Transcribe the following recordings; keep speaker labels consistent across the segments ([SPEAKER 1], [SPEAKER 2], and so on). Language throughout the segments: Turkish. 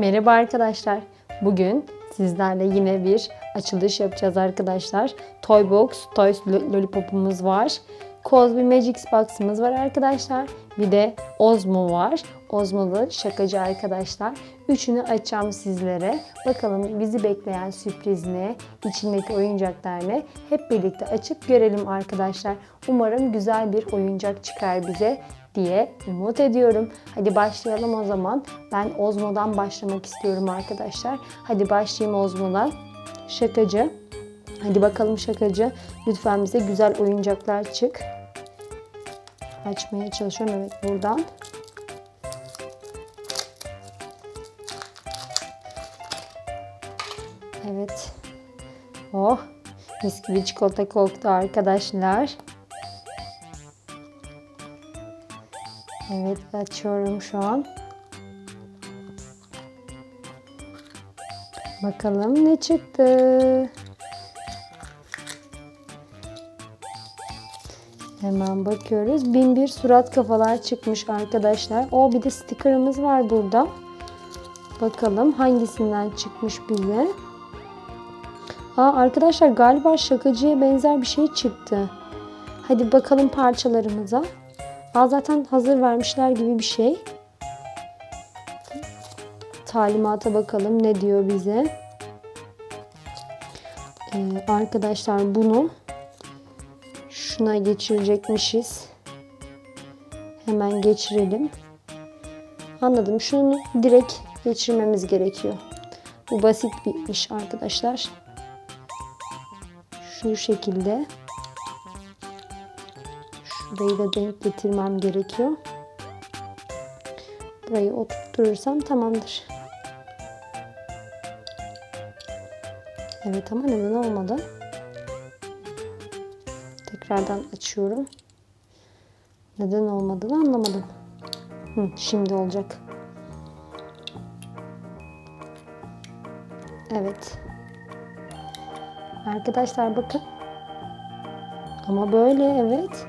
[SPEAKER 1] Merhaba arkadaşlar. Bugün sizlerle yine bir açılış yapacağız arkadaşlar. Toy Box, Toys Lo- Lollipop'umuz var. Cosby Magic Box'ımız var arkadaşlar. Bir de Ozmo var. Ozmo'lu şakacı arkadaşlar. Üçünü açacağım sizlere. Bakalım bizi bekleyen sürpriz ne? İçindeki oyuncaklar ne? Hep birlikte açıp görelim arkadaşlar. Umarım güzel bir oyuncak çıkar bize diye umut ediyorum. Hadi başlayalım o zaman. Ben Ozmo'dan başlamak istiyorum arkadaşlar. Hadi başlayayım Ozmo'dan. Şakacı. Hadi bakalım şakacı. Lütfen bize güzel oyuncaklar çık. Açmaya çalışıyorum. Evet buradan. Evet. Oh. Mis gibi çikolata koktu arkadaşlar. Evet açıyorum şu an. Bakalım ne çıktı. Hemen bakıyoruz. Bin bir surat kafalar çıkmış arkadaşlar. O bir de sticker'ımız var burada. Bakalım hangisinden çıkmış bize. Aa, arkadaşlar galiba şakacıya benzer bir şey çıktı. Hadi bakalım parçalarımıza. Aa, zaten hazır vermişler gibi bir şey. Talimata bakalım ne diyor bize. Ee, arkadaşlar bunu şuna geçirecekmişiz. Hemen geçirelim. Anladım. Şunu direkt geçirmemiz gerekiyor. Bu basit bir iş arkadaşlar. Şu şekilde. Şurayı da denk getirmem gerekiyor. Burayı oturtursam tamamdır. Evet ama neden olmadı? Tekrardan açıyorum. Neden olmadığını anlamadım. Hı, şimdi olacak. Evet. Arkadaşlar bakın. Ama böyle evet.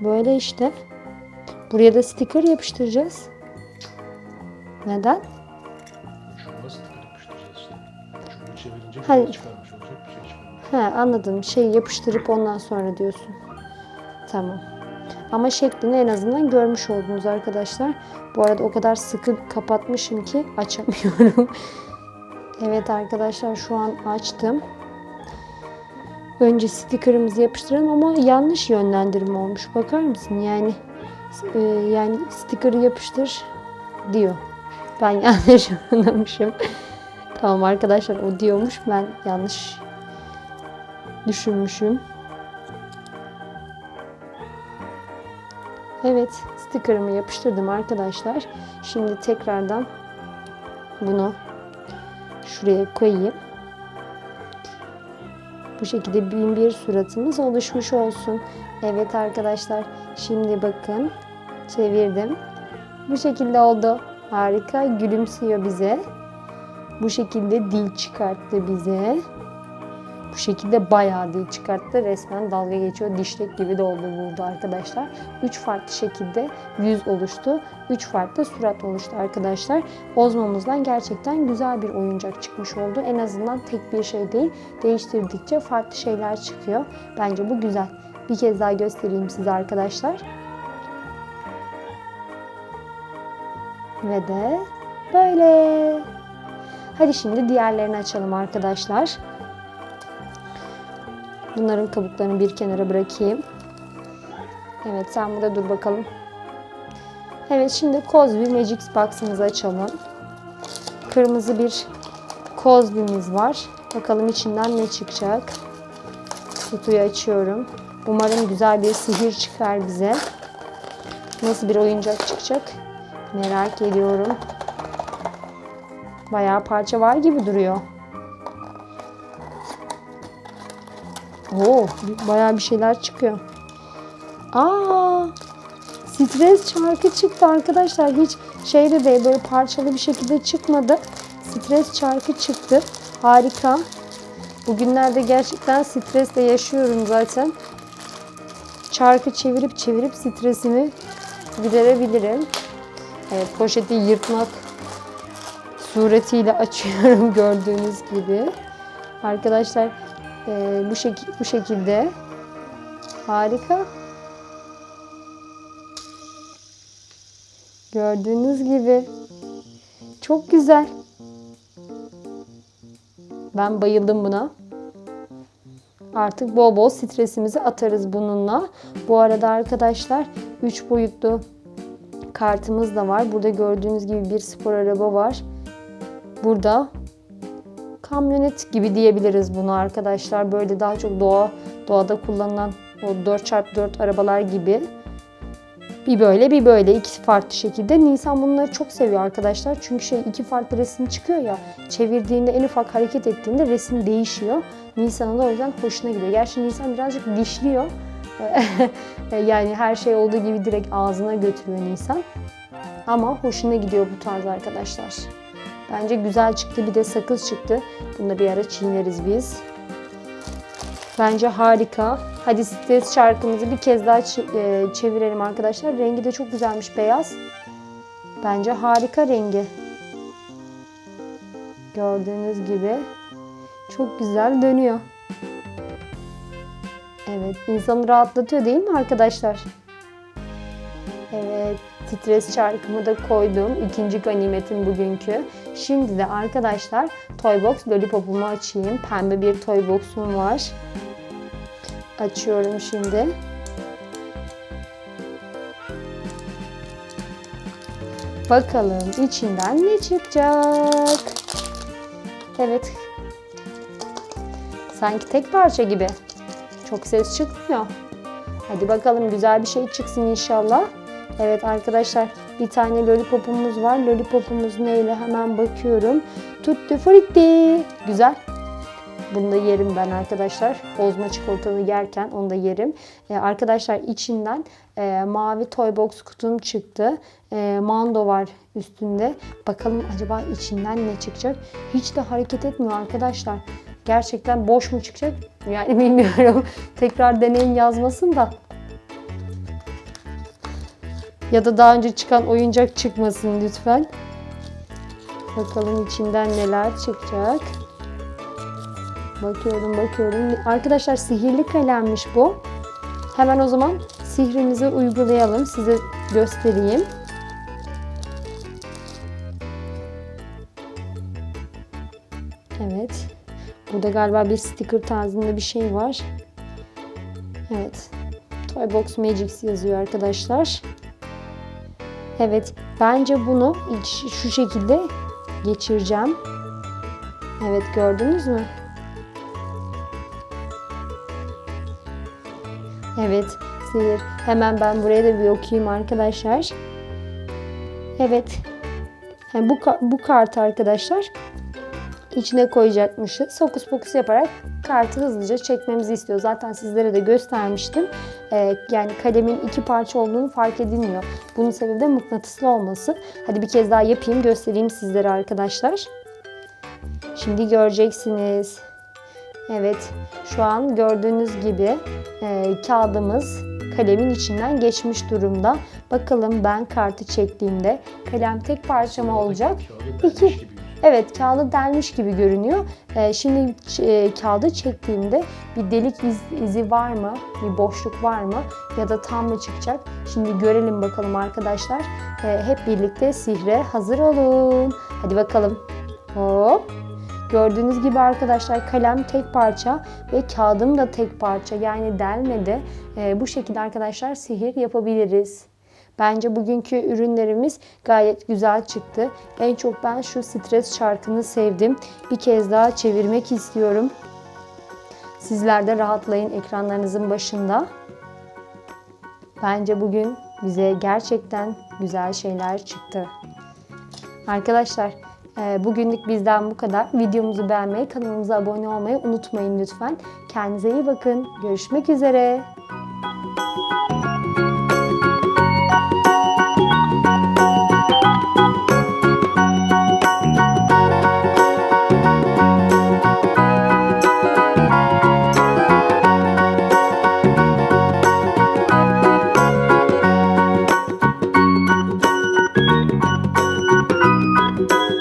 [SPEAKER 1] Böyle işte. Buraya da sticker yapıştıracağız. Neden?
[SPEAKER 2] Şuna sticker yapıştıracağız işte. Şunu çevirince
[SPEAKER 1] Hayır.
[SPEAKER 2] şey çıkarmış olacak bir şey çıkarmış.
[SPEAKER 1] He anladım. Şey yapıştırıp ondan sonra diyorsun. Tamam. Ama şeklini en azından görmüş oldunuz arkadaşlar. Bu arada o kadar sıkı kapatmışım ki açamıyorum. evet arkadaşlar şu an açtım. Önce sticker'ımızı yapıştıralım ama yanlış yönlendirme olmuş. Bakar mısın? Yani e, yani sticker'ı yapıştır diyor. Ben yanlış anlamışım. tamam arkadaşlar o diyormuş. Ben yanlış düşünmüşüm. Evet, sticker'ımı yapıştırdım arkadaşlar. Şimdi tekrardan bunu şuraya koyayım. Bu şekilde bin bir suratımız oluşmuş olsun. Evet arkadaşlar, şimdi bakın çevirdim. Bu şekilde oldu. Harika, gülümsüyor bize. Bu şekilde dil çıkarttı bize. Bu şekilde bayağı dil çıkarttı. Resmen dalga geçiyor. Dişlek gibi de oldu burada arkadaşlar. 3 farklı şekilde yüz oluştu. 3 farklı surat oluştu arkadaşlar. Ozmomuzdan gerçekten güzel bir oyuncak çıkmış oldu. En azından tek bir şey değil. Değiştirdikçe farklı şeyler çıkıyor. Bence bu güzel. Bir kez daha göstereyim size arkadaşlar. Ve de böyle. Hadi şimdi diğerlerini açalım arkadaşlar. Bunların kabuklarını bir kenara bırakayım. Evet sen burada dur bakalım. Evet şimdi Cosby Magic Box'ımızı açalım. Kırmızı bir Cosby'miz var. Bakalım içinden ne çıkacak. Kutuyu açıyorum. Umarım güzel bir sihir çıkar bize. Nasıl bir oyuncak çıkacak? Merak ediyorum. Bayağı parça var gibi duruyor. Oo, bayağı bir şeyler çıkıyor. Aa! Stres çarkı çıktı arkadaşlar. Hiç şeyde de böyle parçalı bir şekilde çıkmadı. Stres çarkı çıktı. Harika. Bugünlerde gerçekten stresle yaşıyorum zaten. Çarkı çevirip çevirip stresimi giderebilirim. Evet poşeti yırtmak suretiyle açıyorum gördüğünüz gibi. Arkadaşlar e, bu, şek bu şekilde harika. Gördüğünüz gibi çok güzel. Ben bayıldım buna. Artık bol bol stresimizi atarız bununla. Bu arada arkadaşlar 3 boyutlu kartımız da var. Burada gördüğünüz gibi bir spor araba var. Burada kamyonet gibi diyebiliriz bunu arkadaşlar. Böyle daha çok doğa doğada kullanılan o 4x4 arabalar gibi. Bir böyle bir böyle iki farklı şekilde. Nisan bunları çok seviyor arkadaşlar. Çünkü şey iki farklı resim çıkıyor ya. Çevirdiğinde en ufak hareket ettiğinde resim değişiyor. Nisan'ın da o yüzden hoşuna gidiyor. Gerçi Nisan birazcık dişliyor. yani her şey olduğu gibi direkt ağzına götürüyor Nisan. Ama hoşuna gidiyor bu tarz arkadaşlar. Bence güzel çıktı. Bir de sakız çıktı. Bunu da bir ara çiğneriz biz. Bence harika. Hadi stres şarkımızı bir kez daha e, çevirelim arkadaşlar. Rengi de çok güzelmiş beyaz. Bence harika rengi. Gördüğünüz gibi çok güzel dönüyor. Evet, insanı rahatlatıyor değil mi arkadaşlar? Evet, stres çarkımı da koydum. İkinci ganimetim bugünkü. Şimdi de arkadaşlar Toybox Lollipop'umu açayım. Pembe bir Toybox'um var. Açıyorum şimdi. Bakalım içinden ne çıkacak? Evet. Sanki tek parça gibi. Çok ses çıkmıyor. Hadi bakalım güzel bir şey çıksın inşallah. Evet arkadaşlar bir tane lollipopumuz var. Lollipopumuz neyle hemen bakıyorum. Tutti frutti. Güzel. Bunu da yerim ben arkadaşlar. Bozma çikolatalı yerken onu da yerim. Ee, arkadaşlar içinden e, mavi toy box kutum çıktı. E, mando var üstünde. Bakalım acaba içinden ne çıkacak? Hiç de hareket etmiyor arkadaşlar. Gerçekten boş mu çıkacak? Yani bilmiyorum. Tekrar deneyin yazmasın da. Ya da daha önce çıkan oyuncak çıkmasın lütfen. Bakalım içinden neler çıkacak. Bakıyorum bakıyorum. Arkadaşlar sihirli kalemmiş bu. Hemen o zaman sihrimizi uygulayalım. Size göstereyim. Evet. Burada galiba bir sticker tarzında bir şey var. Evet. Toybox Magics yazıyor arkadaşlar. Evet. Bence bunu şu şekilde geçireceğim. Evet gördünüz mü? Evet, sihir. Hemen ben buraya da bir okuyayım arkadaşlar. Evet. Yani bu bu kartı arkadaşlar içine koyacakmışız. Fokus fokus yaparak kartı hızlıca çekmemizi istiyor. Zaten sizlere de göstermiştim. Ee, yani kalemin iki parça olduğunu fark edilmiyor. Bunun sebebi de mıknatıslı olması. Hadi bir kez daha yapayım, göstereyim sizlere arkadaşlar. Şimdi göreceksiniz. Evet, şu an gördüğünüz gibi e, kağıdımız kalemin içinden geçmiş durumda. Bakalım ben kartı çektiğimde kalem tek parça mı olacak? İki. Evet kağıdı delmiş gibi görünüyor. E, şimdi e, kağıdı çektiğimde bir delik iz- izi var mı? Bir boşluk var mı? Ya da tam mı çıkacak? Şimdi görelim bakalım arkadaşlar. E, hep birlikte sihre hazır olun. Hadi bakalım. Hop. Gördüğünüz gibi arkadaşlar kalem tek parça ve kağıdım da tek parça yani delmedi. Ee, bu şekilde arkadaşlar sihir yapabiliriz. Bence bugünkü ürünlerimiz gayet güzel çıktı. En çok ben şu stres çarkını sevdim. Bir kez daha çevirmek istiyorum. Sizler de rahatlayın ekranlarınızın başında. Bence bugün bize gerçekten güzel şeyler çıktı. Arkadaşlar e, bugünlük bizden bu kadar. Videomuzu beğenmeyi, kanalımıza abone olmayı unutmayın lütfen. Kendinize iyi bakın. Görüşmek üzere.